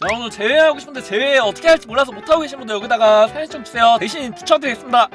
나 오늘 제외하고 싶은데 제외 어떻게 할지 몰라서 못하고 계신 분들 여기다가 사연 좀 주세요. 대신 부탁드리겠습니다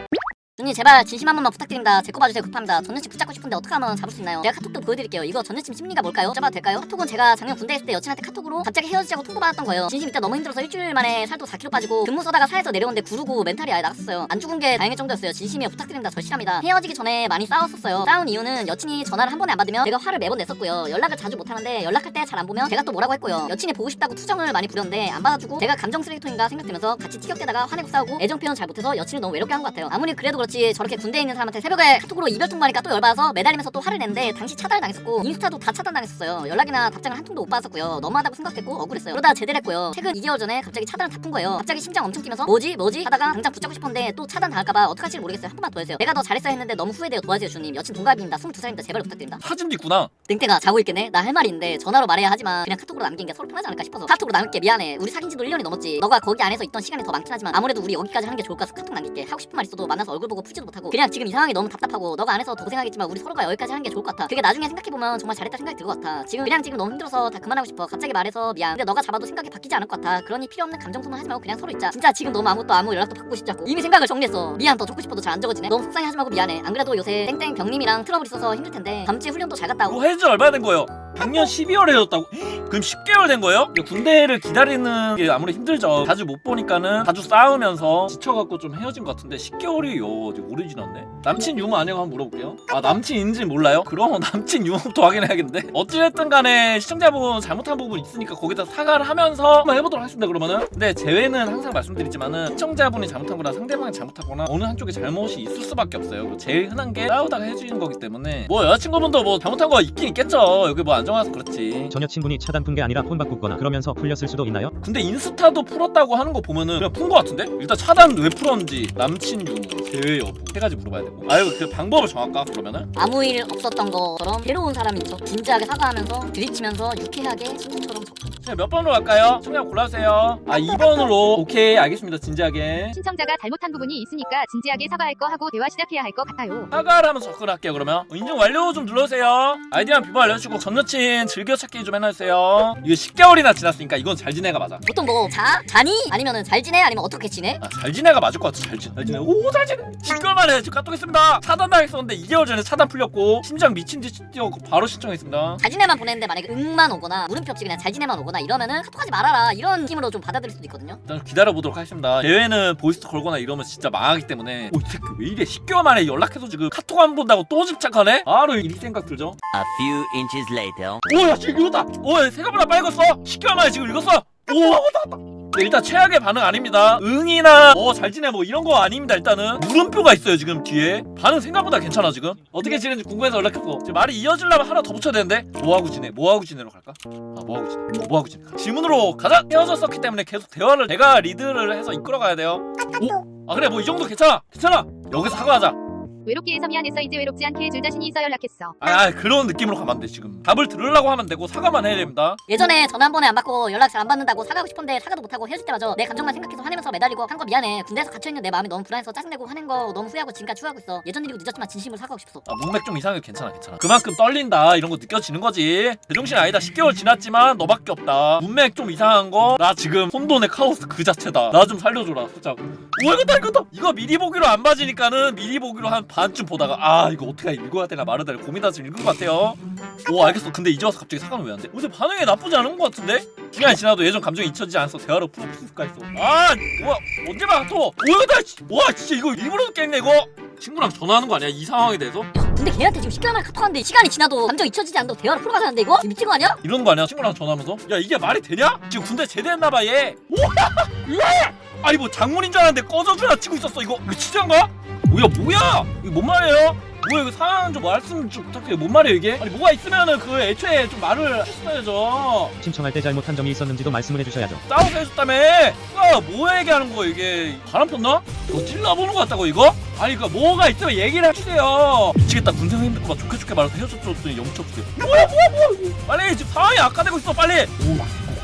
누님 제발 진심 한 번만 부탁드립니다. 제거 봐주세요. 급합니다. 전 여친 붙잡고 싶은데 어떻게 하면 잡을 수 있나요? 제가 카톡도 보여드릴게요. 이거 전 여친 심리가 뭘까요? 잡아도 될까요? 카톡은 제가 작년 군대 있을 때 여친한테 카톡으로 갑자기 헤어지자고 통보받았던 거예요. 진심 이때 너무 힘들어서 일주일 만에 살도 4kg 빠지고 근무 서다가 사에서 내려오는데 구르고 멘탈이 아예 나갔었어요. 안 죽은 게 다행일 정도였어요. 진심이요 부탁드립니다. 절실합니다. 헤어지기 전에 많이 싸웠었어요. 싸운 이유는 여친이 전화를 한 번에 안 받으면 내가 화를 매번 냈었고요. 연락을 자주 못 하는데 연락할 때 잘 안 보면 제가 또 뭐라고 했고요. 여친이 보고 싶다고 투정을 많이 부렸는데 안 받아주고 제가 감정 쓰레기통인가 생각되면서 같이 티격대다가 화내고 싸우고 애정 표현 잘 못해서 여친을 너무 외롭게 한 것 같아요. 아무리 그래도 그렇지 저렇게 군대에 있는 사람한테 새벽에 카톡으로 이별 통보하니까 또 열받아서 매달리면서 또 화를 냈는데 당시 차단을 당했었고 인스타도 다 차단당했었어요. 연락이나 답장을 한 통도 못 받았었고요. 너무하다고 생각했고 억울했어요. 그러다 제대로 했고요. 최근 2개월 전에 갑자기 차단을 다 푼 거예요. 갑자기 심장 엄청 뛰면서 뭐지 뭐지 하다가 당장 붙잡고 싶었는데 또 차단 당할까봐 어떡할지 모르겠어요. 한 번만 도와주세요. 내가 더 잘했어야 했는데 너무 후회돼요. 도와주세요 주님. 여친 동갑입니다. 22살입니다. 제발 부탁드립니다. 사진도 있구나 땡땡아 자고 있겠네? 나할 있는데 전화로 말해야 하지만 그냥 카톡으로 남긴 게 서로 편하지 않을까 싶어서 카톡으로 남길게 미안해 우리 사귄 지도 1년이 넘었지 너가 거기 안에서 있던 시간이 더 많긴 하지만 아무래도 우리 여기까지 하는 게 좋을 것 같아서 카톡 남길게 하고 싶은 말 있어도 만나서 얼굴 보고 풀지도 못하고 그냥 지금 이 상황이 너무 답답하고 너가 안에서 더 고생하겠지만 우리 서로가 여기까지 하는 게 좋을 것 같아. 그게 나중에 생각해보면 정말 잘했다 생각이 들 것 같아. 지금 그냥 지금 너무 힘들어서 다 그만하고 싶어. 갑자기 말해서 미안. 근데 너가 잡아도 생각이 바뀌지 않을 것 같아. 그러니 필요 없는 감정 소모하지 말고 그냥 서로 있자. 진짜 지금 너무 아무것도 아무 연락도 받고 싶지 않고. 이미 생각을 정리했어. 미안 더 좋고 싶어도 잘 안 적어지네. 너무 속상해 하지 말고 미안해. 안 그래도 요새 땡땡 병님이랑 트러블 있어서 힘들 텐데. 다음 주에 훈련도 잘 갔다 오고 지 얼마나 된 거예요? 작년 12월에 헤어졌다고? 그럼 10개월 된 거예요? 군대를 기다리는 게 아무리 힘들죠. 자주 못 보니까는 자주 싸우면서 지쳐갖고 좀 헤어진 것 같은데 10개월이요 되게 오래 지났네. 남친 유무 아니고 한번 물어볼게요. 아 남친인지 몰라요? 그럼 남친 유무부터 확인해야겠는데? 어찌됐든 간에 시청자분 잘못한 부분 있으니까 거기다 사과를 하면서 한번 해보도록 하겠습니다 그러면은. 근데 제외는 항상 말씀드리지만은 시청자분이 잘못한 거나 상대방이 잘못하거나 어느 한쪽에 잘못이 있을 수밖에 없어요. 제일 흔한 게 싸우다가 해주는 거기 때문에. 뭐 여자친구분도 뭐 잘못한 거 있긴 있겠죠. 여기 뭐안 정해서 그렇지 전 여친분이 차단 푼 게 아니라 폰 바꾸거나 그러면서 풀렸을 수도 있나요? 근데 인스타도 풀었다고 하는 거 보면은 그냥 푼 거 같은데? 일단 차단 왜 풀었는지 남친 유무 제외 여부 세 가지 물어봐야 되고 아유 그 방법을 정할까 그러면은? 아무 일 없었던 것처럼 괴로운 사람인 척 진지하게 사과하면서 들이치면서 유쾌하게 친구처럼 접근 자, 몇 번으로 갈까요? 청량 골라주세요 아 2번으로 오케이 알겠습니다 진지하게 신청자가 잘못한 부분이 있으니까 진지하게 사과할 거 하고 대화 시작해야 할 것 같아요. 사과를 하면서 접근할게요 그러면 인증 완료 좀 눌러주세요 아이디랑 비번 알려주시고 전 여친 즐겨찾기 좀 해놔주세요 이거 10개월이나 지났으니까 이건 잘 지내가 맞아 보통 뭐 자? 자니? 아니면은 잘 지내? 아니면 어떻게 지내? 아, 잘 지내가 맞을 것 같아 잘 지내 잘 지내 오 잘 지내 10개월 만에 지금 카톡 했습니다 차단 당했었는데 2개월 전에 차단 풀렸고 심장 미친 듯이 뛰어고 바로 신청했습니다 잘 지내만 보냈는데 만약에 응만 오거나 물음표 없이 그냥 잘 지내만 오거나 이러면은 카톡하지 말아라. 이런 느낌으로 좀 받아들일 수도 있거든요. 일단 좀 기다려보도록 하겠습니다. 대회는 보이스 걸거나 이러면 진짜 망하기 때문에. 오 이 새끼 왜 이래? 10개월 만에 연락해서 지금 카톡 안 본다고 또 집착하네? 바로 이 생각 들죠? A few inches later. 오야 지금 읽었다! 오야 생각보다 빨리 읽었어! 10개월 만에 지금 읽었어! 오 왔다 왔다 네, 일단 최악의 반응 아닙니다. 응이나 어잘 지내 뭐 이런 거 아닙니다 일단은. 물음표가 있어요 지금 뒤에. 반응 생각보다 괜찮아 지금. 어떻게 지내는지 궁금해서 연락했어 지금 말이 이어지려면 하나 더 붙여야 되는데. 뭐하고 지내? 뭐하고 지내로 갈까? 아 뭐하고 지내? 어, 뭐하고 지내? 질문으로 가자! 헤어졌었기 때문에 계속 대화를 내가 리드를 해서 이끌어 가야 돼요. 오? 아 그래 뭐 이 정도 괜찮아! 괜찮아! 여기서 사과하자 외롭게 해서 미안했어 이제 외롭지 않게 해줄 자신이 있어 연락했어. 아 그런 느낌으로 가면 안 돼 지금. 답을 들으려고 하면 되고 사과만 해야 됩니다. 예전에 전화 한 번에 안 받고 연락 잘 안 받는다고 사과하고 싶은데 사과도 못하고 헤어질 때마저 내 감정만 생각해서 화내면서 매달리고 한 거 미안해. 군대에서 갇혀있는 내 마음이 너무 불안해서 짜증내고 화낸 거 너무 후회하고 지금까지 추하고 있어. 예전 일이고 늦었지만 진심으로 사과하고 싶었어. 아 문맥 좀 이상해 괜찮아 괜찮아. 그만큼 떨린다 이런 거 느껴지는 거지. 제정신 아니다. 10개월 지났지만 너밖에 없다. 문맥 좀 이상한 거? 나 지금 혼돈의 카오스 그 자체다. 나 좀 살려줘라 살짝 오 이거 다 이거 다 이거 미리 보기로 안 맞으니까는 미리 보기로 한 반쯤 보다가 아 이거 어떻게 읽어야 되나 말아야 되나 고민하다 지금 읽은 것 같아요 오 알겠어 근데 이제 와서 갑자기 사과는 왜 안 돼? 요새 반응이 나쁘지 않은 것 같은데? 시간이 지나도 예전 감정이 잊혀지지 않아서 대화로 풀어 풀수가 있어 아 뭐야 언제 봐 또? 오 이거다 씨. 와 진짜 이거 일부러 깼네 이거 친구랑 전화하는 거 아니야 이 상황에 대해서? 야 근데 걔한테 지금 10개월 만에 카톡하는데 시간이 지나도 감정 잊혀지지 않는다고 대화를 풀어가자는데 이거? 미친 거 아니야? 이러는 거 아니야? 친구랑 전화하면서? 야 이게 말이 되냐? 지금 군대 제대했나봐 얘 우와! 야! 아니 뭐 장문인 줄 알았는데 꺼져주나 치고 있었어 이거 이거 진짜인가? 뭐야 뭐야? 이거 뭔 말이에요? 뭐야 이거 상황 좀 말씀 좀 부탁드려요 뭔 말이에요 이게? 아니 뭐가 있으면은 그 애초에 좀 말을 했어야죠 신청할 때 잘못한 점이 있었는지도 말씀을 해주셔야죠. 싸워서 해줬다며 누가 뭐 얘기하는 거야 이게 바람 폈나? 너 찔러보는 거 같다고 이거? 아니 그니까 뭐가 있으면 얘기를 해주세요. 미치겠다. 군 선생님들 거막 좋게 좋게 말해서 헤어졌더니 영치 없게 뭐야 뭐야 뭐야 빨리 지금 상황이 악화되고 있어 빨리. 오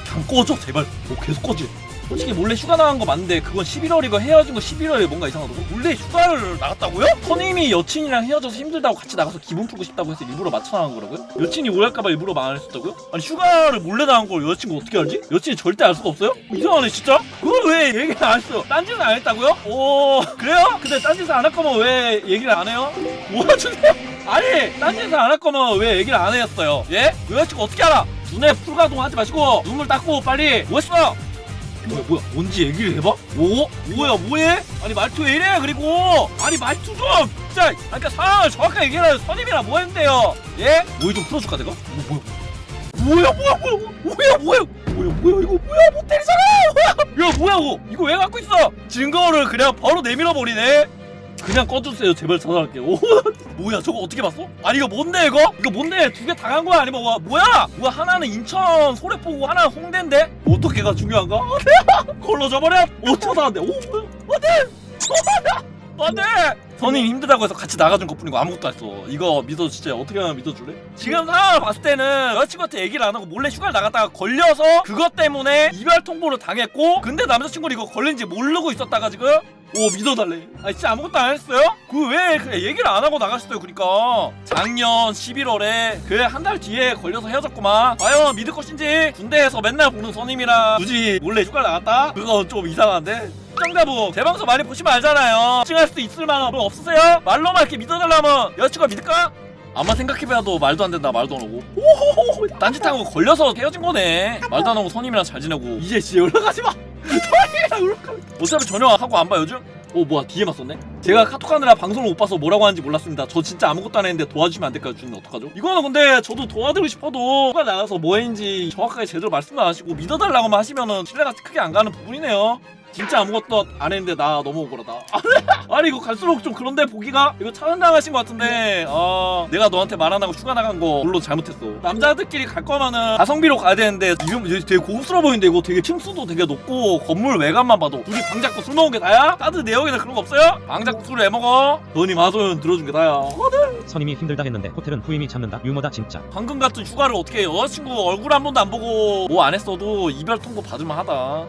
그냥 꺼져 제발. 오 계속 꺼지 솔직히 몰래 휴가 나간 거 맞는데 그건 11월이고 헤어진 거 11월에 뭔가 이상하다고? 몰래 휴가를 나갔다고요? 선임이 여친이랑 헤어져서 힘들다고 같이 나가서 기분 풀고 싶다고 해서 일부러 맞춰 나간 거라고요? 여친이 오해할까봐 일부러 말했었다고요? 아니 휴가를 몰래 나간 걸 여자친구 어떻게 알지? 여친이 절대 알 수가 없어요? 이상하네 진짜? 그걸 왜 얘기를 안 했어? 딴 짓은 안 했다고요? 오 그래요? 근데 딴 짓을 안 할 거면 왜 얘기를 안 해요? 도와주세요 아니 딴 짓을 안 할 거면 왜 얘기를 안 했어요? 예? 여자친구 어떻게 알아? 눈에 풀가동 하지 마시고 눈물 닦고 빨리 뭐했어? 뭐야 뭐야 뭔지 얘기를 해봐? 오? 뭐야 뭐해? 아니 말투 왜 이래 그리고 아니 말투 좀 진짜 그러니까 상황을 정확하게 얘기해라 선임이랑 뭐 했는데요 예? 뭐좀 풀어줄까 내가? 뭐 뭐야 뭐야 뭐야 뭐야 뭐야 뭐야 뭐야 뭐야 이거 뭐야 못 때리잖아 야 뭐야 이거 이거 왜 갖고 있어 증거를 그냥 바로 내밀어 버리네 그냥 꺼주세요 제발 전화할게요 오, 뭐야 저거 어떻게 봤어? 아니 이거 뭔데 이거? 이거 뭔데 두개다간 거야 아니면 뭐, 뭐야? 뭐야 하나는 인천 소래포구 하나는 홍대인데? 어떻게 가 중요한가? 걸러져 버려? 5초 나는데 오 뭐야 안돼 선임 힘들다고 해서 같이 나가준 것뿐이고 아무것도 안 했어. 이거 믿어 진짜. 어떻게 하면 믿어줄래? 지금 상황을 봤을 때는 여자친구한테 얘기를 안 하고 몰래 휴가를 나갔다가 걸려서 그것 때문에 이별 통보를 당했고 근데 남자친구는 이거 걸린지 모르고 있었다가 지금? 오 믿어달래. 아니 진짜 아무것도 안 했어요? 그 왜 그냥 얘기를 안 하고 나갔어요 그니까. 작년 11월에 그 한 달 뒤에 걸려서 헤어졌구만. 과연 믿을 것인지 군대에서 맨날 보는 선임이랑 굳이 몰래 휴가를 나갔다? 그건 좀 이상한데 시청자분 제 방송 많이 보시면 알잖아요 증할 수 있을 만한 분 없으세요? 말로만 이렇게 믿어달라면 여자친구가 믿을까? 아마 생각해봐도 말도 안 된다 말도 안 오고 오호호호 딴짓하고 걸려서 헤어진 거네 말도 안 하고 선임이랑 잘 지내고 이제 진짜 연락하지 마 선임이랑 연락하면 어차피 전화하고 안 봐 요즘? 오 뭐야 DM만 썼네? 제가 카톡 하느라 방송을 못 봐서 뭐라고 하는지 몰랐습니다 저 진짜 아무것도 안 했는데 도와주시면 안 될까요 주님 어떡하죠? 이거는 근데 저도 도와드리고 싶어도 누가 나가서 뭐 했는지 정확하게 제대로 말씀을 안 하시고 믿어달라고만 하시면은 신뢰가 크게 안 가는 부분이네요 진짜 아무것도 안 했는데 나 너무 억울하다 아니 이거 갈수록 좀 그런데 보기가 이거 차단당하신 것 같은데 아 내가 너한테 말 안 하고 휴가 나간 거 물론 잘못했어 남자들끼리 갈 거면은 가성비로 가야 되는데 이름 되게 고급스러워 보이는데 이거 되게 층수도 되게 높고 건물 외관만 봐도 둘이 방 잡고 술 먹은 게 다야? 다들 내역이나 그런 거 없어요? 방 잡고 술을 왜 먹어? 너니 마소연 들어준 게 다야 선임이 힘들다 했는데 호텔은 후임이 잡는다. 유머다 진짜. 방금 같은 휴가를 어떻게 해 여자친구 얼굴 한 번도 안 보고 뭐 안 했어도 이별 통보 받을만 하다